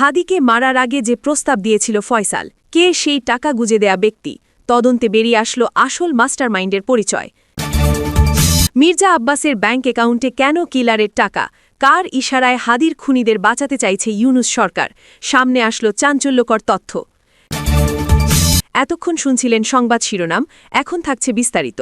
হাদিকে মারার আগে যে প্রস্তাব দিয়েছিল ফয়সাল, কে সেই টাকা গুজে দেয়া ব্যক্তি, তদন্তে বেরিয়ে আসলো আসল মাস্টারমাইন্ডের পরিচয়। মির্জা আব্বাসের ব্যাংক অ্যাকাউন্টে কেন কিলারের টাকা, কার ইশারায় হাদির খুনিদের বাঁচাতে চাইছে ইউনুস সরকার, সামনে আসলো চাঞ্চল্যকর তথ্য। এতক্ষণ শুনছিলেন সংবাদ শিরোনাম, এখন থাকছে বিস্তারিত।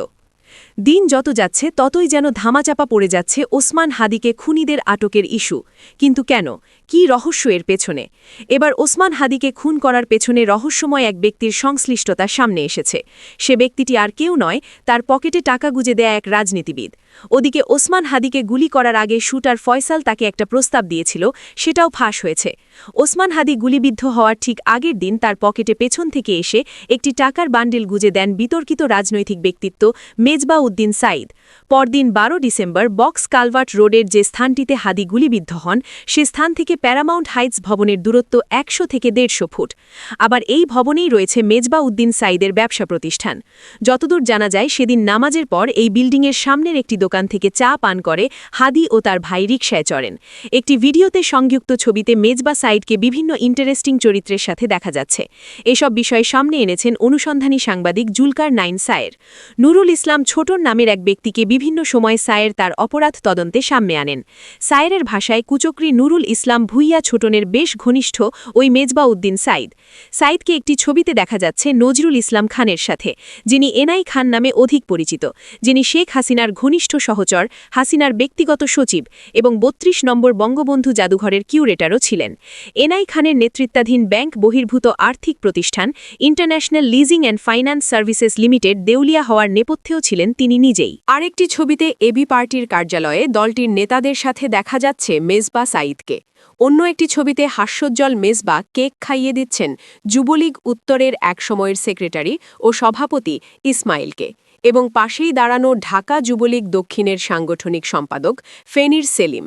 দিন যত যাচ্ছে, ততই যেন ধামাচাপা পড়ে যাচ্ছে ওসমান হাদিকে খুনিদের আটকের ইস্যু। কিন্তু কেন? কি রহস্য এর পেছনে? এবার ওসমান হাদিকে খুন করার পেছনে রহস্যময় এক ব্যক্তির সংশ্লিষ্টতা সামনে এসেছে। সে ব্যক্তিটি আর কেউ নয়, তার পকেটে টাকা গুজে দেয়া এক রাজনীতিবিদ। ওদিকে ওসমান হাদিকে গুলি করার আগে শুটার ফয়সাল তাকে একটা প্রস্তাব দিয়েছিল, সেটাও ফাঁস হয়েছে। ওসমান হাদি গুলিবিদ্ধ হওয়ার ঠিক আগের দিন তার পকেটে পেছন থেকে এসে একটি টাকার বান্ডিল গুজে দেন বিতর্কিত রাজনৈতিক ব্যক্তিত্ব মেজবা উদ্দিন সাইদ পরদিন বারো ডিসেম্বর বক্স কালভার্ট রোডের যে স্থানটিতে হাদি গুলিবিদ্ধ হন, সে স্থান থেকে প্যারামাউন্ট হাইটস ভবনের দূরত্ব একশো থেকে দেড়শো ফুট। আবার এই ভবনেই রয়েছে মেজবা উদ্দিন সাইদের ব্যবসা প্রতিষ্ঠান। যতদূর জানা যায়, সেদিন নামাজের পর এই বিল্ডিংয়ের সামনের একটি দোকান থেকে চা পান করে হাদি ও তার ভাই রিকশায় চড়েন। একটি ভিডিওতে সংযুক্ত ছবিতে মেজবা সাইডকে বিভিন্ন ইন্টারেস্টিং চরিত্রের সাথে দেখা যাচ্ছে। এসব বিষয় সামনে এনেছেন অনুসন্ধানী সাংবাদিক জুলকার নাইন সায়ের। নুরুল ইসলাম ছোটর নামের এক ব্যক্তিকে বিভিন্ন সময় সায়ের তার অপরাধ তদন্তে সামনে আনেন। সায়েরের ভাষায় কুচক্রি নুরুল ইসলাম ভুইয়া ছোটনের বেশ ঘনিষ্ঠ ওই মেজবা উদ্দিন সাইদ সাইদকে একটি ছবিতে দেখা যাচ্ছে নজরুল ইসলাম খানের সাথে, যিনি এনআই খান নামে অধিক পরিচিত। যিনি শেখ হাসিনার ঘনিষ্ঠ সহচর, হাসিনার ব্যক্তিগত সচিব এবং বত্রিশ নম্বর বঙ্গবন্ধু জাদুঘরের কিউরেটারও ছিলেন। এনআই খানের নেতৃত্বাধীন ব্যাংক বহির্ভূত আর্থিক প্রতিষ্ঠান international leasing and finance services limited দেউলিয়া হওয়ার নেপথ্যেও ছিলেন তিনি নিজেই। আরেকটি ছবিতে এবি পার্টির কার্যালয়ে দলটির নেতাদের সাথে দেখা যাচ্ছে মেজবা সাঈদকে। অন্য একটি ছবিতে হাস্যোজ্জ্বল মেজবা কেক খাইয়ে দিচ্ছেন যুবলীগ উত্তরের একসময়ের সেক্রেটারি ও সভাপতি ইসমাইলকে। এবং পাশেই দাঁড়ানো ঢাকা যুবলীগ দক্ষিণের সাংগঠনিক সম্পাদক ফেনির সেলিম।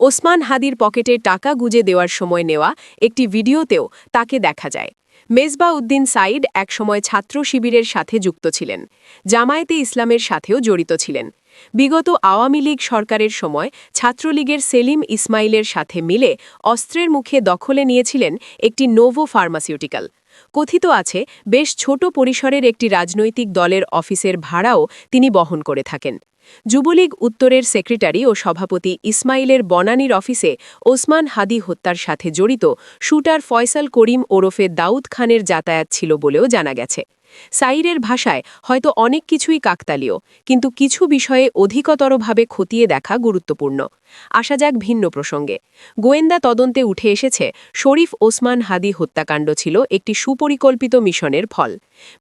ওসমান হাদির পকেটে টাকা গুজে দেওয়ার সময় নেওয়া একটি ভিডিওতেও তাকে দেখা যায়। মেজবা উদ্দিন সাইদ একসময় ছাত্র শিবিরের সাথে যুক্ত ছিলেন, জামায়াতে ইসলামের সাথেও জড়িত ছিলেন। বিগত আওয়ামী লীগ সরকারের সময় ছাত্রলীগের সেলিম ইসমাইলের সাথে মিলে অস্ত্রের মুখে দখলে নিয়েছিলেন একটি নোভো ফার্মাসিউটিক্যাল। কথিত আছে, বেশ ছোট পরিসরের একটি রাজনৈতিক দলের অফিসের ভাড়াও তিনি বহন করে থাকেন। যুবলীগ উত্তরের সেক্রেটারি ও সভাপতি ইসমাইলের বনানীর অফিসে ওসমান হাদি হত্যার সাথে জড়িত শুটার ফয়সাল করিম ওরফে দাউদ খানের যাতায়াত ছিল বলেও জানা গেছে। সাইরের ভাষায় হয়তো অনেক কিছুই কাকতালীয়, কিন্তু কিছু বিষয়ে অধিকতরভাবে খতিয়ে দেখা গুরুত্বপূর্ণ। আসা যাক ভিন্ন প্রসঙ্গে। গোয়েন্দা তদন্তে উঠে এসেছে, শরীফ ওসমান হাদি হত্যাকাণ্ড ছিল একটি সুপরিকল্পিত মিশনের ফল।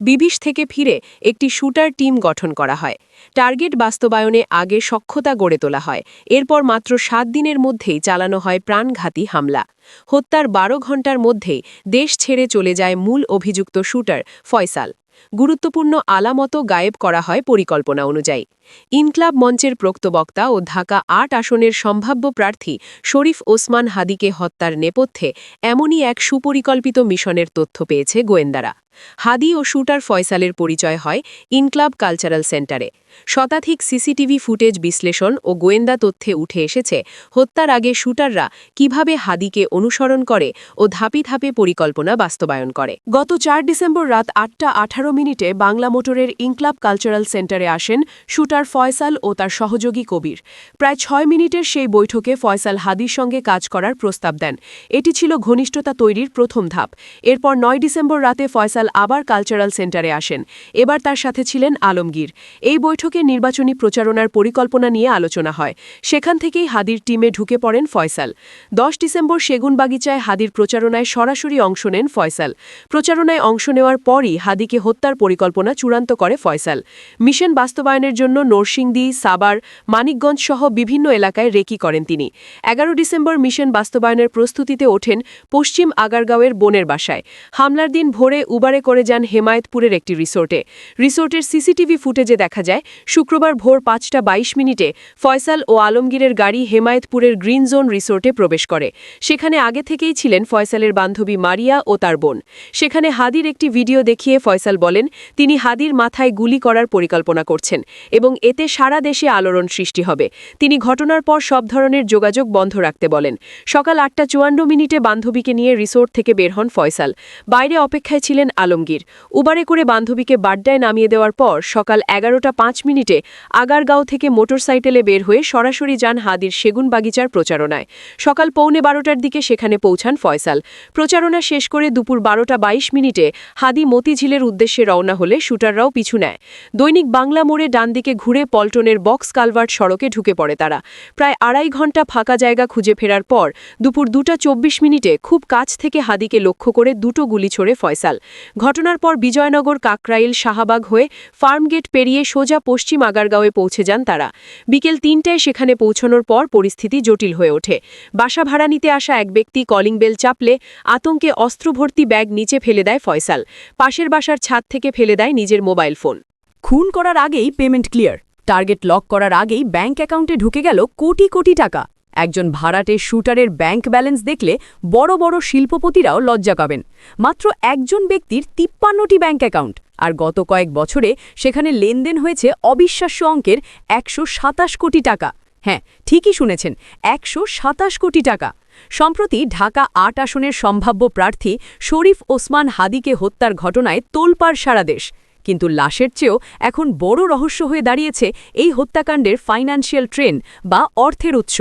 বিবিশ থেকে ফিরে একটি শুটার টিম গঠন করা হয়। টার্গেট বাস্তবায়নে আগে সক্ষতা গড়ে তোলা হয়। এরপর মাত্র সাত দিনের মধ্যেই চালানো হয় প্রাণঘাতী হামলা। হত্যার বারো ঘণ্টার মধ্যেই দেশ ছেড়ে চলে যায় মূল অভিযুক্ত শুটার ফয়সাল। গুরুত্বপূর্ণ আলামতো গায়েব করা হয় পরিকল্পনা অনুযায়ী। ইনক্লাব মঞ্চের প্রক্তবক্তা ও ঢাকা আট আসনের সম্ভাব্য প্রার্থী শরীফ ওসমান হাদিকে হত্যার নেপথ্যে এমনই এক সুপরিকল্পিত মিশনের তথ্য পেয়েছে গোয়েন্দারা। হাদি ও শুটার ফয়সালের পরিচয় হয় ইনক্লাব কালচারাল সেন্টারে। শতাধিক সিসিটিভি ফুটেজ বিশ্লেষণ ও গোয়েন্দা তথ্যে উঠে এসেছে হত্যার আগে শুটাররা কীভাবে হাদিকে অনুসরণ করে ও ধাপি ধাপে পরিকল্পনা বাস্তবায়ন করে। গত চার ডিসেম্বর রাত আটটা আঠারো মিনিটে বাংলা মোটরের ইনক্লাব কালচারাল সেন্টারে আসেন শুটার ফয়সাল ও তার সহযোগী কবির। প্রায় ছয় মিনিটের সেই বৈঠকে ফয়সাল হাদির সঙ্গে কাজ করার প্রস্তাব দেন। এটি ছিল ঘনিষ্ঠতা তৈরির প্রথম ধাপ। এরপর নয় ডিসেম্বর রাতে ফয়সাল আবার কালচারাল সেন্টারে আসেন। এবার তার সাথে ছিলেন আলমগীর। এই বৈঠকে নির্বাচনী প্রচারণার পরিকল্পনা নিয়ে আলোচনা হয়। সেখান থেকেই হাদির টিমে ঢুকে পড়েন ফয়সাল। দশ ডিসেম্বর সেগুনবাগিচায় হাদির প্রচারণায় সরাসরি অংশ নেন ফয়সাল। প্রচারণায় অংশ নেওয়ার পরই হাদিকে হত্যার পরিকল্পনা চূড়ান্ত করে ফয়সাল। মিশন বাস্তবায়নের জন্য নরসিংদী সাবার মানিকগঞ্জ সহ বিভিন্ন এলাকায় রেকি করেন তিনি। এগারো ডিসেম্বর মিশন বাস্তবায়নের প্রস্তুতিতে ওঠেন পশ্চিম আগারগাঁওয়ের বোনের বাসায়। হামলার দিন ভোরে উবারে উবারে করে যান হেমায়তপুরের একটি রিসোর্টে। রিসোর্টের সিসিটিভি ফুটেজে দেখা যায়, শুক্রবার ভোর পাঁচটা বাইশ মিনিটে ফয়সাল ও আলমগীরের গাড়ি হেমায়তপুরের গ্রিন জোন রিসোর্টে প্রবেশ করে। সেখানে আগে থেকেই ছিলেন ফয়সালের বান্ধবী মারিয়া ও তার বোন। সেখানে হাদির একটি ভিডিও দেখিয়ে ফয়সাল বলেন, তিনি হাদির মাথায় গুলি করার পরিকল্পনা করছেন এবং এতে সারা দেশে আলোড়ন সৃষ্টি হবে। তিনি ঘটনার পর সব ধরনের যোগাযোগ বন্ধ রাখতে বলেন। সকাল আটটা চুয়ান্ন মিনিটে বান্ধবীকে নিয়ে রিসোর্ট থেকে বের হন ফয়সাল। বাইরে অপেক্ষায় ছিলেন আলমগীর। উবারে করে বান্ধবীকে বাড্ডায় নামিয়ে দেওয়ার পর সকাল এগারোটা পাঁচ মিনিটে আগারগাঁও থেকে মোটরসাইকেলে বের হয়ে সরাসরি যান হাদির সেগুন বাগিচার প্রচারণায়। সকাল পৌনে বারোটার দিকে সেখানে পৌঁছান ফয়সাল। প্রচারণা শেষ করে দুপুর বারোটা বাইশ মিনিটে হাদি মতিঝিলের উদ্দেশ্যে রওনা হলে শুটাররাও পিছু নেয়। দৈনিক বাংলা মোড়ে ডান দিকে ঘুরে পল্টনের বক্স কালভার্ট সড়কে ঢুকে পড়ে তারা। প্রায় আড়াই ঘণ্টা ফাঁকা জায়গা খুঁজে ফেরার পর দুপুর দুটা চব্বিশ মিনিটে খুব কাছ থেকে হাদিকে লক্ষ্য করে দুটো গুলি ছোড়ে ফয়সাল। ঘটনার পর বিজয়নগর কাকরাইল শাহবাগ হয়ে ফার্মগেট পেরিয়ে সোজা পশ্চিম আগারগাঁওয়ে পৌঁছে যান তারা। বিকেল তিনটায় সেখানে পৌঁছানোর পর পরিস্থিতি জটিল হয়ে ওঠে। বাসা ভাড়া নিতে আসা এক ব্যক্তি কলিং বেল চাপলে আতঙ্কে অস্ত্রভর্তি ব্যাগ নিচে ফেলে দেয় ফয়সাল। পাশের বাসার ছাদ থেকে ফেলে দেয় নিজের মোবাইল ফোন। খুন করার আগেই পেমেন্ট ক্লিয়ার। টার্গেট লক করার আগেই ব্যাঙ্ক অ্যাকাউন্টে ঢুকে গেল কোটি কোটি টাকা। একজন ভাড়াটে শুটারের ব্যাংক ব্যালেন্স দেখলে বড় বড় শিল্পপতিরাও লজ্জা পাবেন। মাত্র একজন ব্যক্তির তিপ্পান্নটি ব্যাংক অ্যাকাউন্ট। আর গত কয়েক বছরে সেখানে লেনদেন হয়েছে অবিশ্বাস্য অঙ্কের একশো সাতাশ কোটি টাকা। হ্যাঁ ঠিকই শুনেছেন, একশো সাতাশ কোটি টাকা। সম্প্রতি ঢাকা আট আসনের সম্ভাব্য প্রার্থী শরীফ ওসমান হাদিকে হত্যার ঘটনায় তোলপাড় সারা দেশ। কিন্তু লাশের চেয়েও এখন বড় রহস্য হয়ে দাঁড়িয়েছে এই হত্যাকাণ্ডের ফাইন্যান্সিয়াল ট্রেন বা অর্থের উৎস।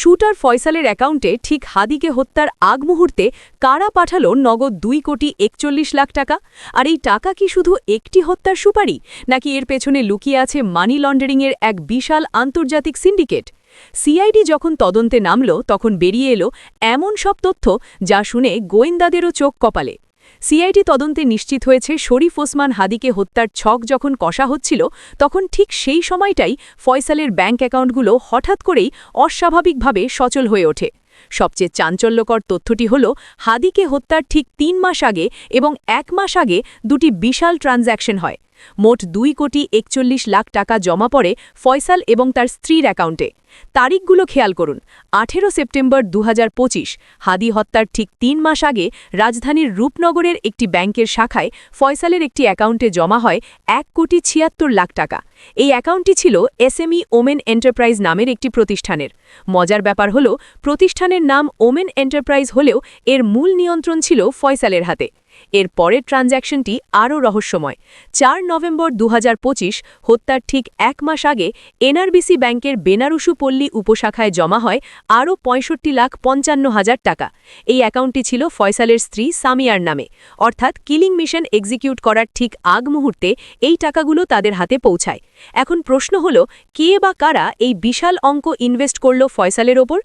শুটার ফয়সালের অ্যাকাউন্টে ঠিক হাদিকে হত্যার আগ মুহূর্তে কারা পাঠালো নগদ দুই কোটি একচল্লিশ লাখ টাকা? আর এই টাকা কি শুধু একটি হত্যার সুপারি, নাকি এর পেছনে লুকিয়ে আছে মানি লন্ডারিংয়ের এক বিশাল আন্তর্জাতিক সিন্ডিকেট? সিআইডি যখন তদন্তে নামল, তখন বেরিয়ে এলো এমন সব তথ্য যা শুনে গোয়েন্দাদেরও চোখ কপালে। সিআইডি তদন্তে নিশ্চিত হয়েছে শরীফ ওসমান হাদিকে হত্যার ছক যখন কষা হচ্ছিল, তখন ঠিক সেই সময়টাই ফয়সালের ব্যাঙ্ক অ্যাকাউন্টগুলো হঠাৎ করেই অস্বাভাবিকভাবে সচল হয়ে ওঠে। সবচেয়ে চাঞ্চল্যকর তথ্যটি হল, হাদিকে হত্যার ঠিক তিন মাস আগে এবং এক মাস আগে দুটি বিশাল ট্রানজ্যাকশন হয়। মোট দুই কোটি একচল্লিশ লাখ টাকা জমা পড়ে ফয়সাল এবং তার স্ত্রীর অ্যাকাউন্টে। তারিখগুলো খেয়াল করুন, আঠেরো সেপ্টেম্বর দু হাজার পঁচিশ, হাদি হত্যার ঠিক তিন মাস আগে রাজধানীর রূপনগরের একটি ব্যাংকের শাখায় ফয়সালের একটি অ্যাকাউন্টে জমা হয় এক কোটি ছিয়াত্তর লাখ টাকা। এই অ্যাকাউন্টটি ছিল এসএমই ওমেন এন্টারপ্রাইজ নামের একটি প্রতিষ্ঠানের। মজার ব্যাপার হল, প্রতিষ্ঠানের নাম ওমেন এন্টারপ্রাইজ হলেও এর মূল নিয়ন্ত্রণ ছিল ফয়সালের হাতে। এর পরের ট্রানজ্যাকশনটি আরও রহস্যময়। চার নভেম্বর দু হাজার পঁচিশ, হত্যার ঠিক এক মাস আগে এনআরবিসি ব্যাংকের বেনারুসু পল্লী উপশাখায় জমা হয় আরও পঁয়ষট্টি লাখ পঞ্চান্ন হাজার টাকা। এই অ্যাকাউন্টটি ছিল ফয়সালের স্ত্রী সামিয়ার নামে। অর্থাৎ কিলিং মিশন এক্সিকিউট করার ঠিক আগ মুহূর্তে এই টাকাগুলো তাদের হাতে পৌঁছায়। এখন প্রশ্ন হল, কে বা কারা এই বিশাল অঙ্ক ইনভেস্ট করল ফয়সালের ওপর?